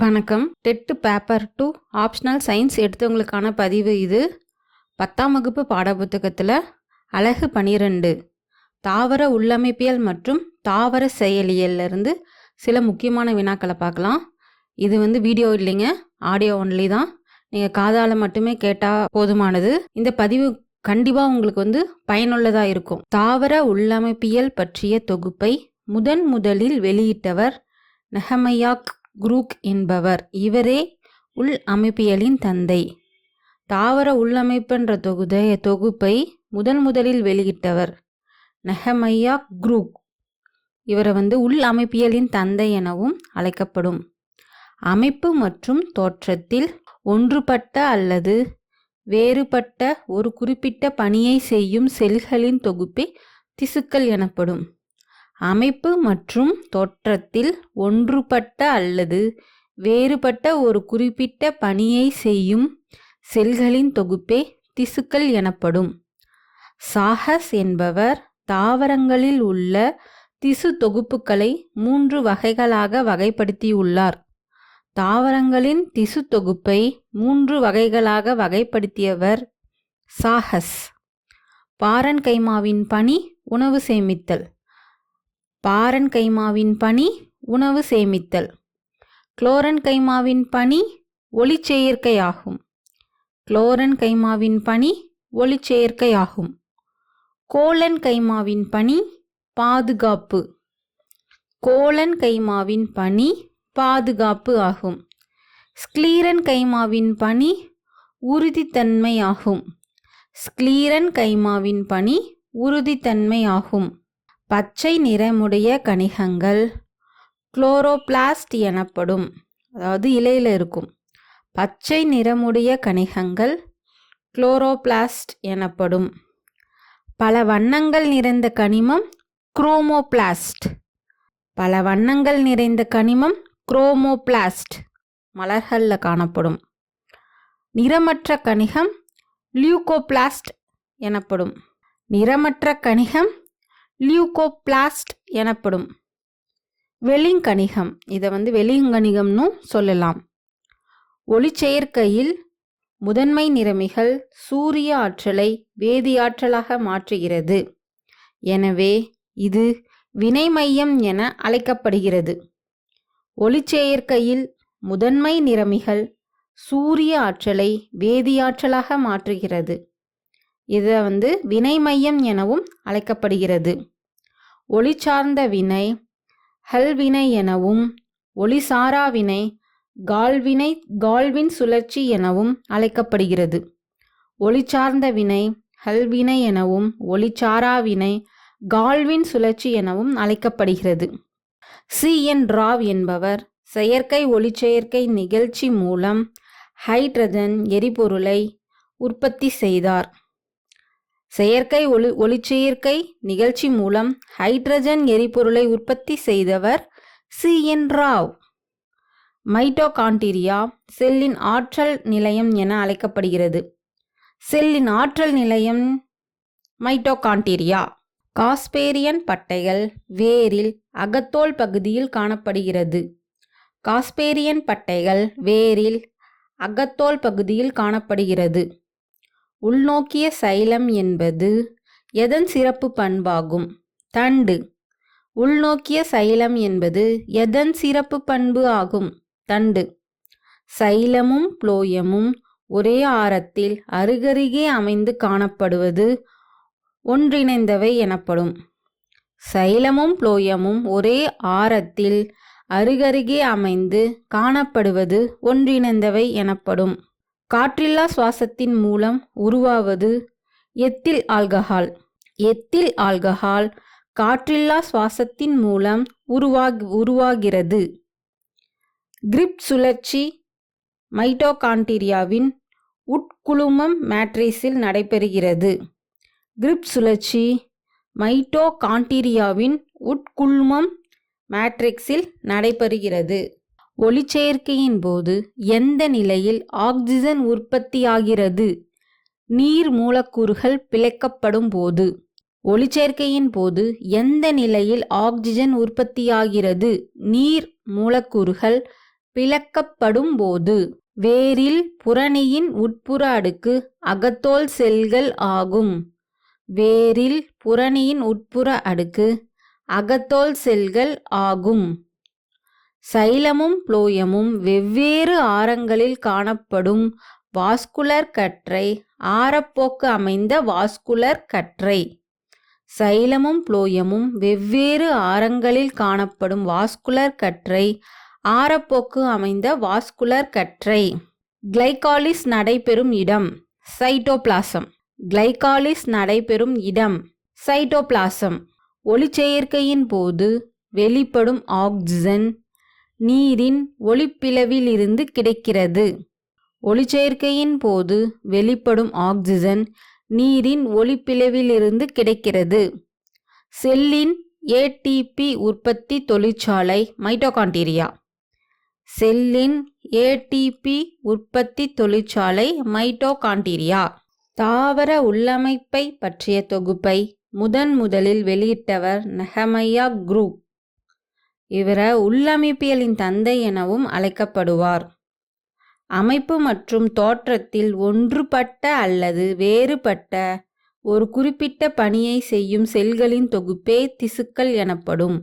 வணக்கம். TET paper two optional science எடுத்தவங்களுக்கான பதிவு இது. பத்தாம் வகுப்பு பாடப்புத்தகத்தில் அழகு பனிரெண்டு. தாவர உள்ளமைப்பியல் மற்றும் தாவர செயலியல்ல இருந்து சில முக்கியமான வினாக்களை பார்க்கலாம். இது வந்து வீடியோ இல்லைங்க ஆடியோ ஒன்லி தான். நீங்கள் காதால் மட்டுமே கேட்டால் போதுமானது. இந்த பதிவு கண்டிப்பாக உங்களுக்கு வந்து பயனுள்ளதாக இருக்கும். தாவர உள்ளமைப்பியல் பற்றிய தொகுப்பை முதன் முதலில் வெளியிட்டவர் நெஹமையாக் குரூக் என்பவர். இவரே உள் அமைப்பியலின் தந்தை. தாவர உள்ளமைப்புன்ற தொகுத தொகுப்பை முதன் முதலில் வெளியிட்டவர் நெஹமையா குரூக். இவரை வந்து உள் அமைப்பியலின் தந்தை எனவும் அழைக்கப்படும். அமைப்பு மற்றும் தோற்றத்தில் ஒன்றுபட்ட அல்லது வேறுபட்ட ஒரு குறிப்பிட்ட பணியை செய்யும் செல்களின் தொகுப்பே திசுக்கள் எனப்படும். அமைப்பு மற்றும் தோற்றத்தில் ஒன்றுபட்ட அல்லது வேறுபட்ட ஒரு குறிப்பிட்ட பணியை செய்யும் செல்களின் தொகுப்பே திசுக்கள் எனப்படும். சாகஸ் என்பவர் தாவரங்களில் உள்ள திசு தொகுப்புகளை மூன்று வகைகளாக வகைப்படுத்தியுள்ளார். தாவரங்களின் திசு தொகுப்பை மூன்று வகைகளாக வகைப்படுத்தியவர் சாகஸ் பாரன்கைமாவின் பணி உணவு சேமித்தல். பாரன் கைமாவின் பணி உணவு சேமித்தல். குளோரன் கைமாவின் பணி ஒளிச்சேர்க்கையாகும் குளோரன் கைமாவின் பணி ஒளிச்சேர்க்கையாகும் கோலன் கைமாவின் பணி பாதுகாப்பு. கோலன் கைமாவின் பணி பாதுகாப்பு ஆகும். ஸ்க்ளீரன் கைமாவின் பணி உறுதித்தன்மை ஆகும் ஸ்க்ளீரன் கைமாவின் பணி உறுதித்தன்மை ஆகும் பச்சை நிறமுடைய கணிகங்கள் குளோரோபிளாஸ்ட் எனப்படும் அதாவது இலையில் இருக்கும். பச்சை நிறமுடைய கணிகங்கள் குளோரோபிளாஸ்ட் எனப்படும். பல வண்ணங்கள் நிறைந்த கனிமம் குரோமோபிளாஸ்ட். பல வண்ணங்கள் நிறைந்த கனிமம் குரோமோபிளாஸ்ட் மலர்களில் காணப்படும். நிறமற்ற கணிகம் லியூகோபிளாஸ்ட் எனப்படும். நிறமற்ற கணிகம் லியூகோபிளாஸ்ட் எனப்படும். வெளிங்கணிகம் இதை வந்து வெளிங்கணிகம்னு சொல்லலாம். ஒளிச்செயற்கையில் முதன்மை நிறமிகள் சூரிய ஆற்றலை வேதியாற்றலாக மாற்றுகிறது. எனவே இது வினைமையம் என அழைக்கப்படுகிறது. ஒளிச்செயற்கையில் முதன்மை நிறமிகள் சூரிய ஆற்றலை வேதியாற்றலாக மாற்றுகிறது. இதை வந்து வினை மையம் எனவும் அழைக்கப்படுகிறது. ஒளி சார்ந்த வினை ஹல்வினை எனவும் ஒளிசாரா வினை கால்வினை கால்வின் சுழற்சி எனவும் அழைக்கப்படுகிறது. ஒளி சார்ந்த வினை ஹல்வினை எனவும் ஒளிச்சாரா வினை கால்வின் சுழற்சி எனவும் அழைக்கப்படுகிறது. சி என் ராவ் என்பவர் செயற்கை ஒளிச்செயற்கை நிகழ்ச்சி மூலம் ஹைட்ரஜன் எரிபொருளை உற்பத்தி செய்தார். செயற்கை ஒளி ஒளிச்சேர்க்கை நிகழ்ச்சி மூலம் ஹைட்ரஜன் எரிபொருளை உற்பத்தி செய்தவர் சி. என். ராவ். மைட்டோகான்டீரியா செல்லின் ஆற்றல் நிலையம் என அழைக்கப்படுகிறது. செல்லின் ஆற்றல் நிலையம் மைட்டோகான்டீரியா காஸ்பேரியன் பட்டைகள் வேரில் அகத்தோல் பகுதியில் காணப்படுகிறது. காஸ்பேரியன் பட்டைகள் வேரில் அகத்தோல் பகுதியில் காணப்படுகிறது. உள்நோக்கிய சைலம் என்பது எதன் சிறப்பு பண்பாகும்? தண்டு. உள்நோக்கிய சைலம் என்பது எதன் சிறப்பு பண்பு ஆகும்? தண்டு. சைலமும் புளோயமும் ஒரே ஆரத்தில் அருகருகே அமைந்து காணப்படுவது ஒன்றிணைந்தவை எனப்படும். சைலமும் புளோயமும் ஒரே ஆரத்தில் அருகருகே அமைந்து காணப்படுவது ஒன்றிணைந்தவை எனப்படும். காற்றில்லா சுவாசத்தின் மூலம் உருவாவது எத்தில் ஆல்கஹால். எத்தில் ஆல்கஹால் காற்றில்லா சுவாசத்தின் மூலம் உருவாக் உருவாகிறது. கிரிப் சுழற்சி மைட்டோகான்டீரியாவின் உட்குழுமம் மேட்ரிஸில் நடைபெறுகிறது. கிரிப் சுழற்சி மைட்டோகான்டீரியாவின் உட்குழுமம் மேட்ரிக்ஸில் நடைபெறுகிறது. ஒளிச்சேர்க்கையின் போது எந்த நிலையில் ஆக்சிஜன் உற்பத்தியாகிறது? நீர் மூலக்கூறுகள் பிழைக்கப்படும் போது. ஒளிச்சேர்க்கையின் போது எந்த நிலையில் ஆக்சிஜன் உற்பத்தியாகிறது? நீர் மூலக்கூறுகள் பிளக்கப்படும்போது வேரில் புறணியின் உட்புற அடுக்கு அகத்தோல் செல்கள் ஆகும். வேரில் புறணியின் உட்புற அடுக்கு அகத்தோல் செல்கள் ஆகும். சைலமும் புளோயமும் வெவ்வேறு ஆரங்களில் காணப்படும் வாஸ்குலர் கற்றை ஆரப்போக்கு அமைந்த வாஸ்குலர் கற்றை. சைலமும் புளோயமும் வெவ்வேறு ஆரங்களில் காணப்படும் வாஸ்குலர் கற்றை ஆரப்போக்கு அமைந்த வாஸ்குலர் கற்றை. கிளைகாலிஸ் நடைபெறும் இடம் சைட்டோபிளாசம். கிளைகாலிஸ் நடைபெறும் இடம் சைட்டோபிளாசம். ஒளிச்சேர்க்கையின் போது வெளிப்படும் ஆக்சிஜன் நீரின் ஒளிப்பிளவிலிருந்து கிடைக்கிறது. ஒளிச்சேர்க்கையின் போது வெளிப்படும் ஆக்சிஜன் நீரின் ஒளிப்பிளவிலிருந்து கிடைக்கிறது. செல்லின் ஏடிபி உற்பத்தி தொழிற்சாலை மைட்டோகாண்டீரியா. செல்லின் ஏடிபி உற்பத்தி தொழிற்சாலை மைட்டோகாண்டீரியா. தாவர உள்ளமைப்பை பற்றிய தொகுப்பை முதன் முதலில் வெளியிட்டவர் நெஹமையா குரூப். இவர உள்ளமைப்பியலின் தந்தை எனவும் அழைக்கப்படுவார். அமைப்பு மற்றும் தோற்றத்தில் ஒன்றுபட்ட அல்லது வேறுபட்ட ஒரு குறிப்பிட்ட பணியை செய்யும் செல்களின் தொகுப்பே திசுக்கள் எனப்படும்.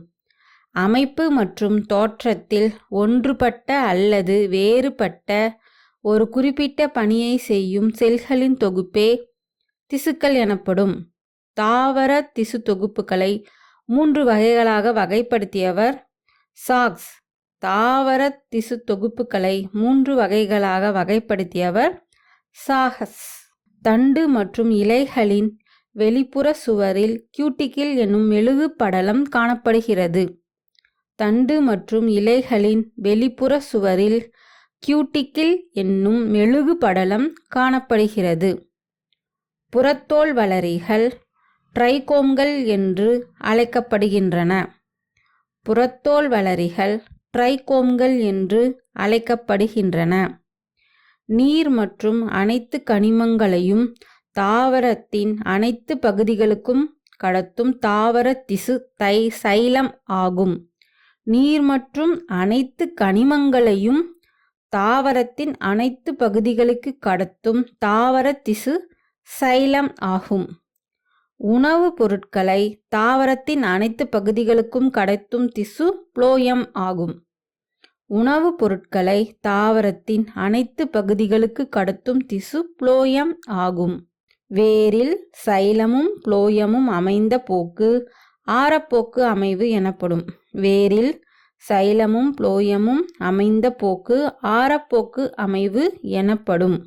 அமைப்பு மற்றும் தோற்றத்தில் ஒன்றுபட்ட அல்லது வேறுபட்ட ஒரு குறிப்பிட்ட பணியை செய்யும் செல்களின் தொகுப்பே திசுக்கள் எனப்படும். தாவர திசு தொகுப்புகளை மூன்று வகைகளாக வகைப்படுத்தியவர். சாக்ஸ். தாவர திசு தொகுப்புகளை மூன்று வகைகளாக வகைப்படுத்தியவர் சாகஸ். தண்டு மற்றும் இலைகளின் வெளிப்புற சுவரில் கியூட்டிக்கில் என்னும் மெழுகு படலம் காணப்படுகிறது. தண்டு மற்றும் இலைகளின் வெளிப்புற சுவரில் கியூட்டிக்கில் என்னும் மெழுகு படலம் காணப்படுகிறது. புறத்தோல் வளரிகள் ட்ரைகோம்கள் என்று அழைக்கப்படுகின்றன. புறத்தோல் வளரிகள் ட்ரைகோம்கள் என்று அழைக்கப்படுகின்றன. நீர் மற்றும் அனைத்து கனிமங்களையும் தாவரத்தின் அனைத்து பகுதிகளுக்கும் கடத்தும் தாவர திசு தை சைலம் ஆகும். நீர் மற்றும் அனைத்து கனிமங்களையும் தாவரத்தின் அனைத்து பகுதிகளுக்கு கடத்தும் தாவர திசு சைலம் ஆகும். உணவுப் பொருட்களை தாவரத்தின் அனைத்து பகுதிகளுக்கும் கடத்தும் திசு புளோயம் ஆகும். உணவுப் பொருட்களை தாவரத்தின் அனைத்து பகுதிகளுக்கு கடத்தும் திசு புளோயம் ஆகும். வேரில் சைலமும் புளோயமும் அமைந்த போக்கு ஆரப்போக்கு அமைவு எனப்படும். வேரில் சைலமும் புளோயமும் அமைந்த போக்கு ஆரப்போக்கு அமைவு எனப்படும்.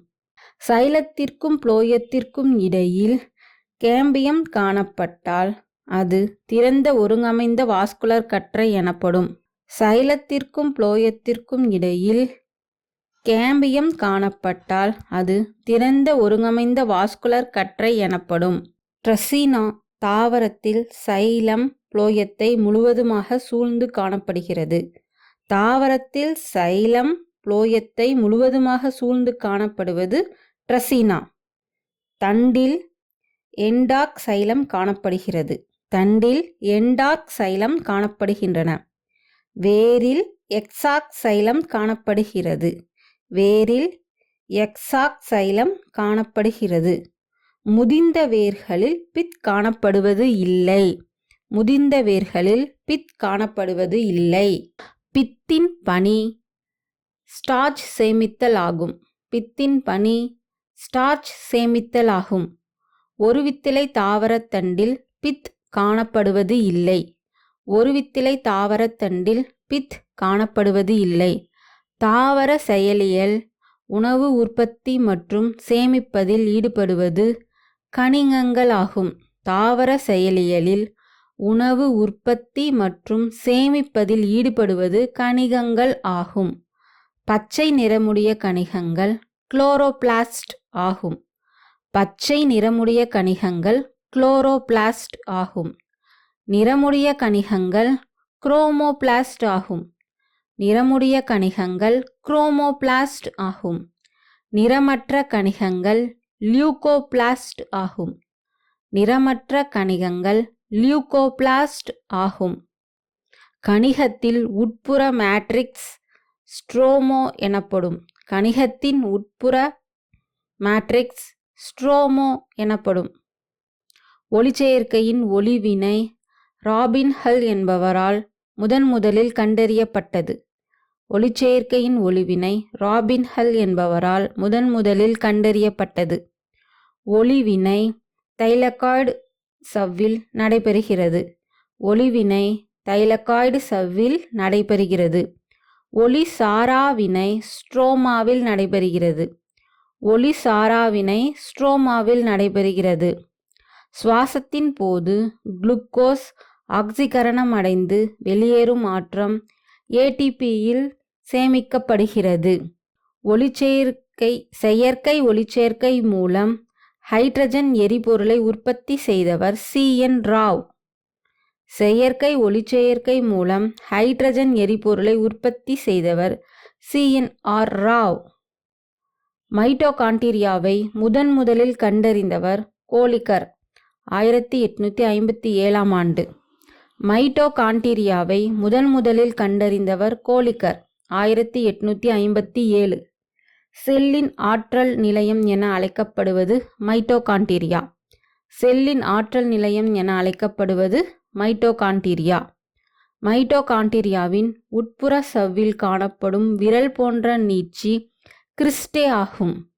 சைலத்திற்கும் புளோயத்திற்கும் இடையில் கேம்பியம் காணப்பட்டால் அது திறந்த ஒருங்கமைந்த வாஸ்குலர் கற்றை எனப்படும். சைலத்திற்கும் புளோயத்திற்கும் இடையில் கேம்பியம் காணப்பட்டால் அது திறந்த ஒருங்கமைந்த வாஸ்குலர் கற்றை எனப்படும். ட்ரசினா தாவரத்தில் சைலம் புளோயத்தை முழுவதுமாக சூழ்ந்து காணப்படுகிறது. தாவரத்தில் சைலம் புளோயத்தை முழுவதுமாக சூழ்ந்து காணப்படுவது ட்ரசினா தண்டில் எண்டாக் சைலம் காணப்படுகிறது. தண்டில் எண்டாக் சைலம் காணப்படுகின்றன. வேரில் எக்ஸாக் சைலம் காணப்படுகிறது. வேரில் எக்ஸாக் சைலம் காணப்படுகிறது. முதிர்ந்த வேர்களில் பித் காணப்படுவது இல்லை. முதிர்ந்த வேர்களில் பித் காணப்படுவது இல்லை. பித்தின் பணி ஸ்டார்ச் சேமித்தல் ஆகும். பித்தின் பணி ஸ்டார்ச் சேமித்தல் ஆகும். ஒரு வித்திலை தாவரத்தண்டில் பித் காணப்படுவது இல்லை. ஒரு வித்திலை தாவரத்தண்டில் பித் காணப்படுவது இல்லை. தாவர செயலியல் உணவு உற்பத்தி மற்றும் சேமிப்பதில் ஈடுபடுவது கணிகங்கள் ஆகும். தாவர செயலியலில் உணவு உற்பத்தி மற்றும் சேமிப்பதில் ஈடுபடுவது கணிகங்கள் ஆகும். பச்சை நிறமுடைய கணிகங்கள் குளோரோபிளாஸ்ட் ஆகும். பச்சை நிறமுடைய கணிகங்கள் குளோரோபிளாஸ்ட் ஆகும். நிறமுடைய கணிகங்கள் குரோமோபிளாஸ்ட் ஆகும். நிறமுடைய கணிகங்கள் குரோமோபிளாஸ்ட் ஆகும். நிறமற்ற கணிகங்கள் லியூகோபிளாஸ்ட் ஆகும். நிறமற்ற கணிகங்கள் லியூகோபிளாஸ்ட் ஆகும். கணிகத்தில் உட்புற மேட்ரிக்ஸ் ஸ்ட்ரோமோ எனப்படும். கணிகத்தின் உட்புற மேட்ரிக்ஸ் ஸ்ட்ரோமோ எனப்படும். ஒளிச்சேர்க்கையின் ஒளிவினை ராபின் ஹல் என்பவரால் முதன் முதலில் கண்டறியப்பட்டது. ஒளிச்சேர்க்கையின் ஒளிவினை ராபின் ஹல் என்பவரால் முதன் முதலில் கண்டறியப்பட்டது. ஒளிவினை தைலக்காய்டு சவ்வில் நடைபெறுகிறது. ஒளிவினை தைலக்காய்டு சவ்வில் நடைபெறுகிறது. ஒளி சாராவினை ஸ்ட்ரோமாவில் நடைபெறுகிறது. ஒளிசாராவினை ஸ்ட்ரோமாவில் நடைபெறுகிறது. சுவாசத்தின் போது குளுக்கோஸ் ஆக்சிகரணம் அடைந்து வெளியேறும் மாற்றம் ஏடிபியில் சேமிக்கப்படுகிறது. ஒளிச்சேர்க்கை செயற்கை ஒளிச்சேர்க்கை மூலம் ஹைட்ரஜன் எரிபொருளை உற்பத்தி செய்தவர் சி. என். ராவ். செயற்கை ஒளிச்சேர்க்கை மூலம் ஹைட்ரஜன் எரிபொருளை உற்பத்தி செய்தவர் சி. என். ஆர். ராவ். மைட்டோகான்டீரியாவை முதன் முதலில் கண்டறிந்தவர் கோலிக்கர். ஆயிரத்தி எட்நூற்றி ஐம்பத்தி ஏழாம் ஆண்டு. மைட்டோகான்டீரியாவை முதன் முதலில் கண்டறிந்தவர் கோலிக்கர். ஆயிரத்தி எட்நூற்றி ஐம்பத்தி ஏழு. செல்லின் ஆற்றல் நிலையம் என அழைக்கப்படுவது மைட்டோகான்டீரியா செல்லின் ஆற்றல் நிலையம் என அழைக்கப்படுவது மைட்டோகான்டீரியா மைட்டோகான்டீரியாவின் உட்புற சவ்வில் காணப்படும் விரல் போன்ற நீட்சி கிறிஸ்டே ஆகும்.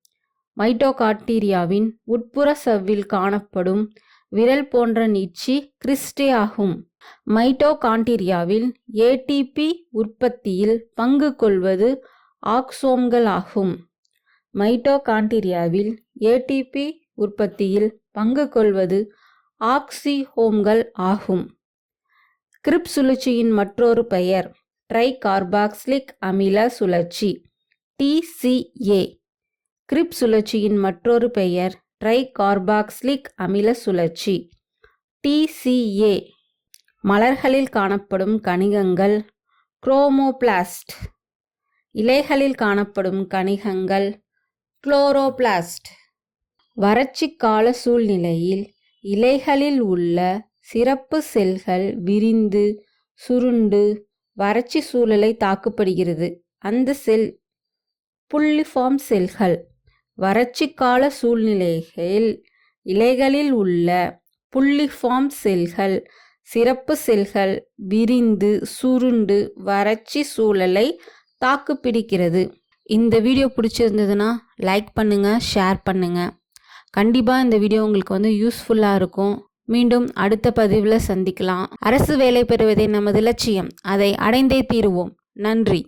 மைட்டோகாட்டீரியாவின் உட்புற சவ்வில் காணப்படும் விரல் போன்ற நீட்சி கிறிஸ்டே ஆகும். மைட்டோகாண்டீரியாவில் ஏடிபி உற்பத்தியில் பங்கு கொள்வது ஆக்சோம்கள் ஆகும். மைட்டோகாண்டீரியாவில் ஏடிபி உற்பத்தியில் பங்கு கொள்வது ஆக்சிஹோம்கள் ஆகும். கிரிப் சுழற்சியின் மற்றொரு பெயர் ட்ரைகார்பாக்ஸ்லிக் அமில சுழற்சி. டிசிஏ கிரிப் சுழற்சியின் மற்றொரு பெயர் ட்ரைகார்பாக்சிலிக் அமில சுழற்சி. டிசிஏ மலர்களில் காணப்படும் கணிகங்கள் குரோமோபிளாஸ்ட். இலைகளில் காணப்படும் கணிகங்கள் குளோரோபிளாஸ்ட். வறட்சி கால சூழ்நிலையில் இலைகளில் உள்ள சிறப்பு செல்கள் விரிந்து சுருண்டு வறட்சி சூழலை தாக்குப்படுகிறது. அந்த செல் புள்ளிஃபார்ம் செல்கள். வறட்சி கால சூழ்நிலைகளில் இலைகளில் உள்ள புள்ளிஃபார்ம் செல்கள். சிறப்பு செல்கள். விரிந்து சுருண்டு வறட்சி சூழலை தாக்கு பிடிக்கிறது இந்த வீடியோ பிடிச்சிருந்ததுன்னா லைக் பண்ணுங்கள் ஷேர் பண்ணுங்கள் கண்டிப்பாக இந்த வீடியோ உங்களுக்கு வந்து யூஸ்ஃபுல்லாக இருக்கும். மீண்டும் அடுத்த பதிவில் சந்திக்கலாம். அரசு வேலை பெறுவதே நமது லட்சியம். அதை அடைந்தே தீருவோம். நன்றி.